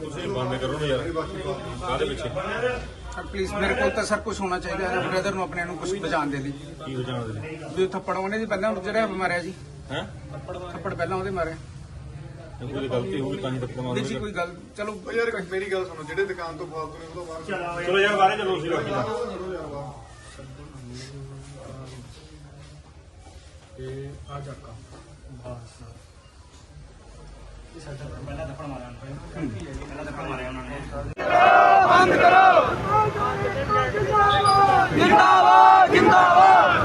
ਤੁਸੀਂ ਬੰਦ ਕਰੋ ਨਾ ਯਾਰ। ਕਾਹਦੇ ਪਿੱਛੇ? ਪਲੀਜ਼ ਮੇਰੇ ਕੋਲ ਤਾਂ ਸਰ ਕੁਝ ਹੋਣਾ ਚਾਹੀਦਾ ਹੈ। ਬ੍ਰਦਰ ਨੂੰ ਆਪਣੇ ਨੂੰ ਕੁਝ ਬਚਾਉਣ ਦੇ ਲਈ। ਕੀ ਬਚਾਉਣ ਦੇ ਲਈ? ਵੀ ਥੱਪੜ ਉਹਨੇ ਜੀ ਪਹਿਲਾਂ ਜਿਹੜਾ ਮਾਰਿਆ ਜੀ ਹੈ? ਥੱਪੜ ਪਹਿਲਾਂ ਉਹਦੇ ਮਾਰਿਆ। ਕੋਈ ਗਲਤੀ ਹੋਊਗੀ ਤਾਂ ਹੀ ਤੱਕ ਮਾਰ ਦੇਖੀ ਕੋਈ ਗੱਲ ਚਲੋ ਉਹ ਯਾਰ ਮੇਰੀ ਗੱਲ ਸੁਣੋ ਜਿਹੜੇ ਦੁਕਾਨ ਤੋਂ ਫਾਲਤੂ ਨੇ ਉਹਦਾ ਬਾਹਰ ਚਲੋ ਯਾਰ ਬਾਹਰ ਚਲੋ ਸੀ ਲੋਕੀ ਪਹਿਲਾਂ ਦਫੜ ਮਾਰਿਆ ਉਹਨਾਂ ਨੇ ਪਹਿਲਾਂ ਦਫੜ ਮਾਰਿਆ ਉਹਨਾਂ ਨੇ ਬੰਦ ਕਰੋ ਜਿੰਦਾਬਾਦ ਜਿੰਦਾਬਾਦ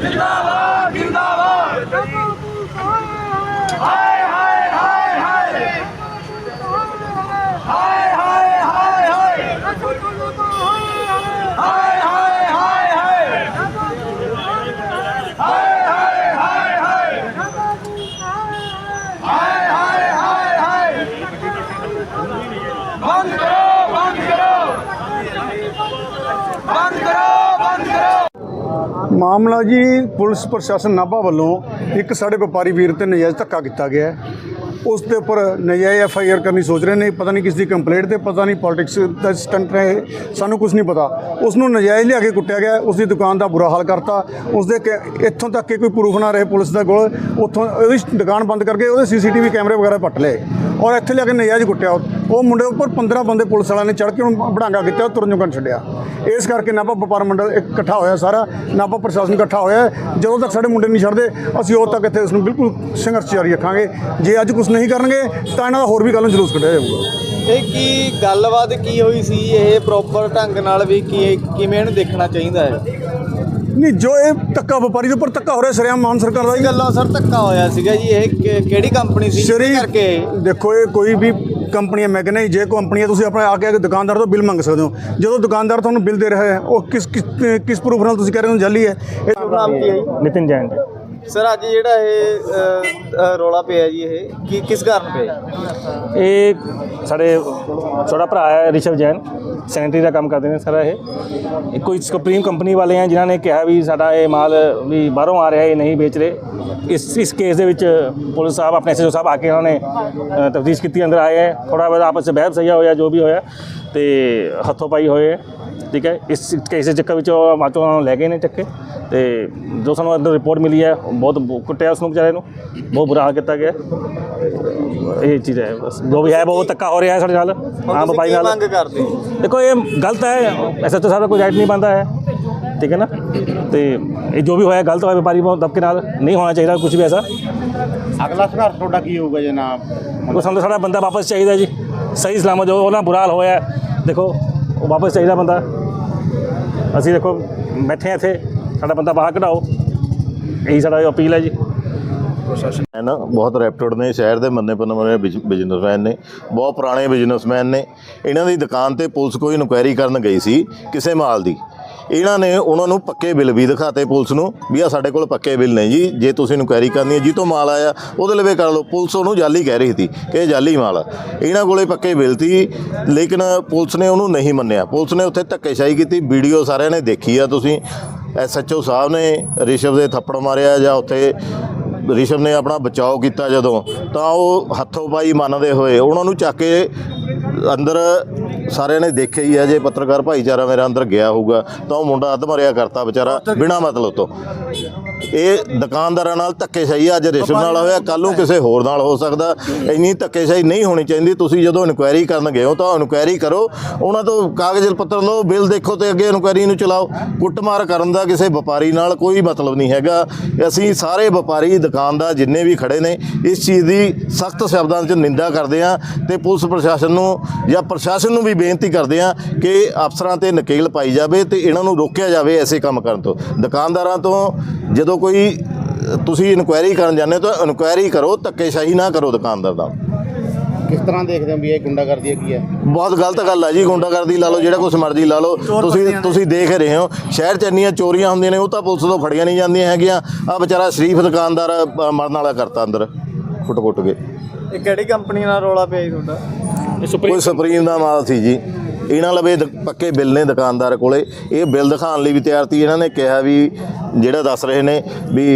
ਜਿੰਦਾਬਾਦ। ਮਾਮਲਾ ਜੀ, ਪੁਲਿਸ ਪ੍ਰਸ਼ਾਸਨ ਨਾਭਾ ਵੱਲੋਂ ਇੱਕ ਸਾਡੇ ਵਪਾਰੀ ਵੀਰ ਤੇ ਨਜਾਇਜ਼ ਧੱਕਾ ਕੀਤਾ ਗਿਆ ਹੈ। ਉਸ ਦੇ ਉੱਪਰ ਨਜਾਇਜ਼ ਐਫ ਆਈ ਆਰ ਕਰਨੀ ਸੋਚ ਰਹੇ ਨੇ, ਪਤਾ ਨਹੀਂ ਕਿਸ ਦੀ ਕੰਪਲੇਂਟ ਤੇ, ਪਤਾ ਨਹੀਂ ਪੋਲਿਟਿਕਸ ਦਾ ਸਟੰਟ ਰਹੇ, ਸਾਨੂੰ ਕੁਝ ਨਹੀਂ ਪਤਾ। ਉਸ ਨੂੰ ਨਜਾਇਜ਼ ਲਿਆ ਕੇ ਕੁੱਟਿਆ ਗਿਆ, ਉਸ ਦੀ ਦੁਕਾਨ ਦਾ ਬੁਰਾ ਹਾਲ ਕਰਤਾ, ਉਸ ਦੇ ਇੱਥੋਂ ਤੱਕ ਕਿ ਕੋਈ ਪ੍ਰੂਫ ਨਾ ਰਹੇ ਪੁਲਿਸ ਦੇ ਕੋਲ, ਉੱਥੋਂ ਉਹਦੀ ਦੁਕਾਨ ਬੰਦ ਕਰਕੇ ਉਹਦੇ ਸੀਸੀਟੀਵੀ ਕੈਮਰੇ ਵਗੈਰਾ ਪੱਟ ਲਏ। ਔਰ ਇੱਥੇ ਲਿਆ ਕੇ ਨਜਾਇਜ਼ ਕੁੱਟਿਆ। ਉਹ ਮੁੰਡੇ ਉੱਪਰ 15 ਬੰਦੇ ਪੁਲਿਸ ਵਾਲਿਆਂ ਨੇ ਚੜ੍ਹ ਕੇ ਉਹਨੂੰ ਬੜਾਂਗਾ ਕੀਤਾ ਤੁਰਨ ਜੋਗਾ ਨਹੀਂ ਛੱਡਿਆ। ਇਸ ਕਰਕੇ ਨਾਭਾ ਵਪਾਰ ਮੰਡਲ ਇਕੱਠਾ ਹੋਇਆ ਸਾਰਾ ਨਾਭਾ ਪ੍ਰਸ਼ਾਸਨ ਇਕੱਠਾ ਹੋਇਆ। ਜਦੋਂ ਤੱਕ ਸਾਡੇ ਮੁੰਡੇ ਨਹੀਂ ਛੱਡਦੇ, ਅਸੀਂ ਉਦੋਂ ਤੱਕ ਇੱਥੇ ਉਸ ਨੂੰ ਬਿਲਕੁਲ ਸੰਘਰਸ਼ ਜਾਰੀ ਰੱਖਾਂਗੇ। ਜੇ ਅੱਜ ਕੁਝ ਨਹੀਂ ਕਰਨਗੇ, ਤਾਂ ਇਹਨਾਂ ਦਾ ਹੋਰ ਵੀ ਕੱਲ੍ਹ ਨੂੰ ਜਲੂਸ ਕੱਢਿਆ ਜਾਊਗਾ। ਇਹ ਕੀ ਗੱਲਬਾਤ ਕੀ ਹੋਈ ਸੀ? ਇਹ ਪ੍ਰੋਪਰ ਢੰਗ ਨਾਲ ਵੀ ਕੀ, ਕਿਵੇਂ ਇਹਨੂੰ ਦੇਖਣਾ ਚਾਹੀਦਾ ਹੈ? ਨਹੀਂ ਜੋ ਇਹ ਧੱਕਾ ਵਪਾਰੀ ਦੇ ਉੱਪਰ ਧੱਕਾ ਹੋ ਰਿਹਾ ਸਰਿਆਮ ਮਾਨ ਸਰਕਾਰ ਦਾ ਇਹ ਹੀ ਗੱਲਾਂ ਸਰ ਧੱਕਾ ਹੋਇਆ ਸੀਗਾ ਜੀ ਇਹ ਕਿ- ਕਿਹੜੀ ਕੰਪਨੀ ਸੀ ਜਿਹਦੇ ਕਰਕੇ? ਦੇਖੋ ਇਹ ਕੋਈ ਵੀ ਕੰਪਨੀ ਹੈ ਮੈਂ ਕਹਿੰਦਾ ਜੀ, ਜੇ ਕੰਪਨੀ ਹੈ ਤੁਸੀਂ ਆਪਣੇ ਆ ਕੇ ਦੁਕਾਨਦਾਰ ਤੋਂ ਬਿੱਲ ਮੰਗ ਸਕਦੇ ਹੋ। ਜਦੋਂ ਦੁਕਾਨਦਾਰ ਤੁਹਾਨੂੰ ਬਿੱਲ ਦੇ ਰਿਹਾ ਹੈ ਉਹ ਕਿਸ ਕਿਸ ਕਿਸ ਪ੍ਰੂਫ ਨਾਲ ਤੁਸੀਂ ਕਹਿ ਰਹੇ ਹੋ ਜਾਲੀ ਹੈ? ਇਹ ਨਾਮ ਕੀ ਹੈ ਜੀ? ਨਿਤਿਨ ਜੈਨ ਜੀ। ਸਰ ਅੱਜ ਜਿਹੜਾ ਇਹ ਅ, ਅ, ਰੌਲਾ ਪਿਆ ਜੀ ਇਹ ਕੀ ਕਿਸ ਕਾਰਨ ਪਿਆ ਇਹ ਸਾਡੇ ਛੋਟਾ ਭਰਾ ਹੈ ਰਿਸ਼ਵ ਜੈਨ ਸੈਨੇਟਰੀ ਦਾ ਕੰਮ ਕਰਦੇ ਨੇ ਸਾਰਾ ਇਹ। ਇਹ ਕੋਈ ਸੁਪਰੀਮ ਕੰਪਨੀ ਵਾਲੇ ਆ ਜਿਨ੍ਹਾਂ ਨੇ ਕਿਹਾ ਵੀ ਸਾਡਾ ਇਹ ਮਾਲ ਵੀ ਬਾਹਰੋਂ ਆ ਰਿਹਾ ਇਹ ਨਹੀਂ ਵੇਚ ਰਹੇ। ਇਸ ਇਸ ਕੇਸ ਦੇ ਵਿੱਚ ਪੁਲਿਸ ਸਾਹਿਬ ਆਪਣੇ ਐਸਐਚਓ ਸਾਹਿਬ ਆ ਕੇ ਉਹਨਾਂ ਨੇ ਤਫਤੀਸ਼ ਕੀਤੀ ਅੰਦਰ ਆਏ ਹੈ ਥੋੜਾ ਬਹੁਤ ਆਪਸ ਵਿੱਚ ਬਹਿਸ ਸਹੀਆ ਹੋਇਆ ਜੋ ਵੀ ਹੋਇਆ ਤੇ ਹੱਥੋਂ ਪਾਈ ਹੋਏ ਹੈ ਠੀਕ ਹੈ ਇਸ ਕੇਸ ਦੇ ਚੱਕਰ ਵਿੱਚ ਮਾਤੋਂ ਉਹਨਾਂ ਨੂੰ ਲੈ ਗਏ ਨੇ ਚੱਕੇ ਤੇ ਜੋ ਸਾਨੂੰ ਅੰਦਰ ਰਿਪੋਰਟ ਮਿਲੀ ਹੈ ਬਹੁਤ ਕੁੱਟਿਆ ਉਸ ਨੂੰ ਵਿਚਾਰੇ ਨੂੰ ਬਹੁਤ ਬੁਰਾ ਹਾਲ ਕੀਤਾ ਗਿਆ। ਇਹ ਚੀਜ਼ ਹੈ ਬਸ। ਜੋ ਵੀ ਹੈ ਬਹੁਤ ਧੱਕਾ ਹੋ ਰਿਹਾ ਹੈ ਸਾਡੇ ਨਾਲ ਆਮ ਕੀ ਨਾਲ। ਮੰਗ ਕਰਦੇ? ਦੇਖੋ ਇਹ ਗਲਤ ਹੈ ਐਸਾ ਤਾਂ ਸਾਡਾ ਕੋਈ ਰਾਈਟ ਨਹੀਂ ਬੰਦਾ ਹੈ ਠੀਕ ਹੈ ਨਾ? ਤੇ ਇਹ ਜੋ ਵੀ ਹੋਇਆ ਗਲਤ ਹੋਇਆ ਵਪਾਰੀ ਬਹੁਤ ਦਬਕੇ ਨਾਲ ਨਹੀਂ ਹੋਣਾ ਚਾਹੀਦਾ ਕੁਝ ਵੀ ਐਸਾ। ਅਗਲਾ ਸੰਘਰਸ਼ ਤੁਹਾਡਾ ਕੀ ਹੋਊਗਾ ਜਨਾਬ ਉਹ ਸਾਨੂੰ ਸਾਡਾ ਬੰਦਾ ਵਾਪਸ ਚਾਹੀਦਾ ਜੀ ਸਹੀ ਸਲਾਮਤ ਜੋ ਉਹਨਾਂ ਬੁਰਾ ਹਾਲ ਹੋਇਆ ਦੇਖੋ ਉਹ ਵਾਪਸ ਚਾਹੀਦਾ ਬੰਦਾ। ਅਸੀਂ ਦੇਖੋ ਬੈਠੇ ਹਾਂ ਇੱਥੇ ਸਾਡਾ ਬੰਦਾ ਬਾਹਰ ਕਢਾਓ। ਇਹੀ ਸਾਡਾ ਅਪੀਲ ਹੈ ਜੀ। ਹੈ ਨਾ ਬਹੁਤ ਰੈਪਟਡ ਨੇ ਸ਼ਹਿਰ ਦੇ ਮੰਨੇ ਪਰਮਨੇ ਬਿਜ਼ਨਸਮੈਨ ਨੇ ਬਹੁਤ ਪੁਰਾਣੇ ਬਿਜ਼ਨਸਮੈਨ ਨੇ। ਇਹਨਾਂ ਦੀ ਦੁਕਾਨ ਤੇ ਪੁਲਿਸ ਕੋਈ ਇਨਕੁਆਇਰੀ ਕਰਨ ਗਈ ਸੀ ਕਿਸੇ ਮਾਲ ਦੀ। ਇਹਨਾਂ ਨੇ ਉਹਨਾਂ ਨੂੰ ਪੱਕੇ ਬਿੱਲ ਵੀ ਦਿਖਾਤੇ ਪੁਲਿਸ ਨੂੰ ਵੀ ਆ ਸਾਡੇ ਕੋਲ ਪੱਕੇ ਬਿੱਲ ਨੇ ਜੀ, ਜੇ ਤੁਸੀਂ ਇਨਕੁਆਇਰੀ ਕਰਨੀ ਹੈ, ਜੀ ਤੋਂ ਮਾਲ ਆਇਆ, ਉਹਦੇ ਲਵੇ ਕਰ ਲਓ। ਪੁਲਿਸ ਉਹਨੂੰ ਜਾਲੀ ਕਹਿ ਰਹੀ ਸੀ ਕਿ ਇਹ ਜਾਲੀ ਮਾਲ ਆ। ਇਹਨਾਂ ਕੋਲੇ ਪੱਕੇ ਬਿੱਲ ਸੀ, ਲੇਕਿਨ ਪੁਲਿਸ ਨੇ ਉਹਨੂੰ ਨਹੀਂ ਮੰਨਿਆ। ਪੁਲਿਸ ਨੇ ਉੱਥੇ ਧੱਕੇਸ਼ਾਹੀ ਕੀਤੀ, ਵੀਡੀਓ ਸਾਰਿਆਂ ਨੇ ਦੇਖੀ ਆ ਤੁਸੀਂ। ਐਸਐਚਓ ਸਾਹਿਬ ਨੇ ਰਿਸ਼ਵ ਦੇ ਥੱਪੜ ਮਾਰਿਆ ਜਾਂ ਉੱਥੇ ਰਿਸ਼ਵ ਨੇ ਆਪਣਾ ਬਚਾਓ ਕੀਤਾ ਜਦੋਂ, ਤਾਂ ਉਹ ਹੱਥੋਂ ਪਾਈ ਮੰਨਦੇ ਹੋਏ ਉਹਨਾਂ ਨੂੰ ਚੱਕ ਕੇ ਅੰਦਰ ਸਾਰਿਆਂ ਨੇ ਦੇਖਿਆ ਹੀ ਹੈ ਜੇ ਪੱਤਰਕਾਰ ਭਾਈਚਾਰਾ ਮੇਰਾ ਅੰਦਰ ਗਿਆ ਹੋਊਗਾ ਤਾਂ ਉਹ ਮੁੰਡਾ ਅੱਧ ਮਰਿਆ ਕਰਤਾ ਵਿਚਾਰਾ ਬਿਨਾ ਮਤਲਬ ਤੋਂ। ਇਹ ਦੁਕਾਨਦਾਰਾਂ ਨਾਲ ਧੱਕੇਸ਼ਾਹੀ ਅੱਜ ਰਿਸ਼ਵ ਨਾਲ ਹੋਇਆ ਕੱਲ ਨੂੰ ਕਿਸੇ ਹੋਰ ਨਾਲ ਹੋ ਸਕਦਾ। ਇੰਨੀ ਧੱਕੇਸ਼ਾਹੀ ਨਹੀਂ ਹੋਣੀ ਚਾਹੀਦੀ, ਤੁਸੀਂ ਜਦੋਂ ਇਨਕੁਆਇਰੀ ਕਰਨ ਗਏ ਹੋ ਤਾਂ ਇਨਕੁਆਇਰੀ ਕਰੋ। ਉਹਨਾਂ ਤੋਂ ਕਾਗਜ਼ ਪੱਤਰ ਲਓ, ਬਿੱਲ ਦੇਖੋ ਤੇ ਅੱਗੇ ਇਨਕੁਆਇਰੀ ਨੂੰ ਚਲਾਓ। ਕੁੱਟਮਾਰ ਕਰਨ ਦਾ ਕਿਸੇ ਵਪਾਰੀ ਨਾਲ ਕੋਈ ਮਤਲਬ ਨਹੀਂ ਹੈਗਾ। ਅਸੀਂ ਸਾਰੇ ਵਪਾਰੀ, ਦੁਕਾਨਦਾਰ ਜਿੰਨੇ ਵੀ ਖੜੇ ਨੇ, ਇਸ ਚੀਜ਼ ਦੀ ਸਖਤ ਸ਼ਬਦਾਂ 'ਚ ਨਿੰਦਾ ਕਰਦੇ ਹਾਂ ਤੇ ਪੁਲਿਸ ਪ੍ਰਸ਼ਾਸਨ ਨੂੰ ਜਾਂ ਪ੍ਰਸ਼ਾਸਨ ਨੂੰ ਵੀ ਬੇਨਤੀ ਕਰਦੇ ਹਾਂ ਕਿ ਅਫਸਰਾਂ ਤੇ ਨਕੇਲ ਪਾਈ ਜਾਵੇ ਤੇ ਇਹਨਾਂ ਨੂੰ ਰੋਕਿਆ ਜਾਵੇ ਐਸੇ ਕੰਮ ਕਰਨ ਤੋਂ। ਦੁਕਾਨਦਾਰਾਂ ਤੋਂ ਜਦੋਂ ਕੋਈ ਤੁਸੀਂ ਇਨਕੁਆਇਰੀ ਕਰਨ ਜਾਂਦੇ ਹੋ ਤਾਂ ਇਨਕੁਆਇਰੀ ਕਰੋ ਧੱਕੇਸ਼ਾਹੀ ਨਾ ਕਰੋ ਦੁਕਾਨਦਾਰ ਨਾਲ ਕਿਸ ਤਰ੍ਹਾਂ ਦੇਖਦੇ ਹੋ ਵੀ ਇਹ ਗੁੰਡਾਗਰਦੀ ਹੈ ਕੀ ਹੈ? ਬਹੁਤ ਗਲਤ ਗੱਲ ਹੈ ਜੀ ਗੁੰਡਾਗਰਦੀ ਲਾ ਲਓ ਜਿਹੜਾ ਕੁਛ ਮਰਜ਼ੀ ਲਾ ਲਓ। ਤੁਸੀਂ ਤੁਸੀਂ ਦੇਖ ਰਹੇ ਹੋ ਸ਼ਹਿਰ 'ਚ ਇੰਨੀਆਂ ਚੋਰੀਆਂ ਹੁੰਦੀਆਂ ਨੇ ਉਹ ਤਾਂ ਪੁਲਿਸ ਤੋਂ ਫੜੀਆਂ ਨਹੀਂ ਜਾਂਦੀਆਂ ਹੈਗੀਆਂ। ਆ ਵਿਚਾਰਾ ਸ਼ਰੀਫ ਦੁਕਾਨਦਾਰ ਮਰਨ ਵਾਲਾ ਕਰਤਾ ਅੰਦਰ ਫੁੱਟ-ਫੁੱਟ ਕੇ। ਇਹ ਕਿਹੜੀ ਕੰਪਨੀ ਨਾਲ ਰੋਲਾ ਪਿਆ ਜੀ ਤੁਹਾਡਾ? ਕੋਈ ਸੁਪਰੀਮ ਦਾ ਮਾਲ ਸੀ ਜੀ। ਇਹਨਾਂ ਲਵੇ ਪੱਕੇ ਬਿੱਲ ਨੇ ਦੁਕਾਨਦਾਰ ਕੋਲੇ। ਇਹ ਬਿੱਲ ਦਿਖਾਉਣ ਲਈ ਵੀ ਤਿਆਰ ਸੀ ਇਹਨਾਂ ਨੇ ਕਿਹਾ ਵੀ ਜਿਹੜਾ ਦੱਸ ਰਹੇ ਨੇ ਵੀ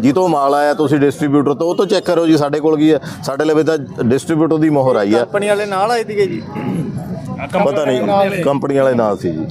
ਜਿੱਤੋਂ ਮਾਲ ਆਇਆ ਤੁਸੀਂ ਡਿਸਟ੍ਰੀਬਿਊਟਰ ਤੋਂ ਉਹ ਤੋਂ ਚੈੱਕ ਕਰੋ ਜੀ ਸਾਡੇ ਕੋਲ ਕੀ ਹੈ ਸਾਡੇ ਲਵੇ ਤਾਂ ਡਿਸਟ੍ਰੀਬਿਊਟਰ ਦੀ ਮੋਹਰ ਆਈ ਆ। ਕੰਪਨੀ ਵਾਲੇ ਨਾਲ ਆਏ ਸੀਗੇ ਜੀ? ਪਤਾ ਨਹੀਂ ਕੰਪਨੀ ਵਾਲੇ ਨਾਲ ਸੀ ਜੀ।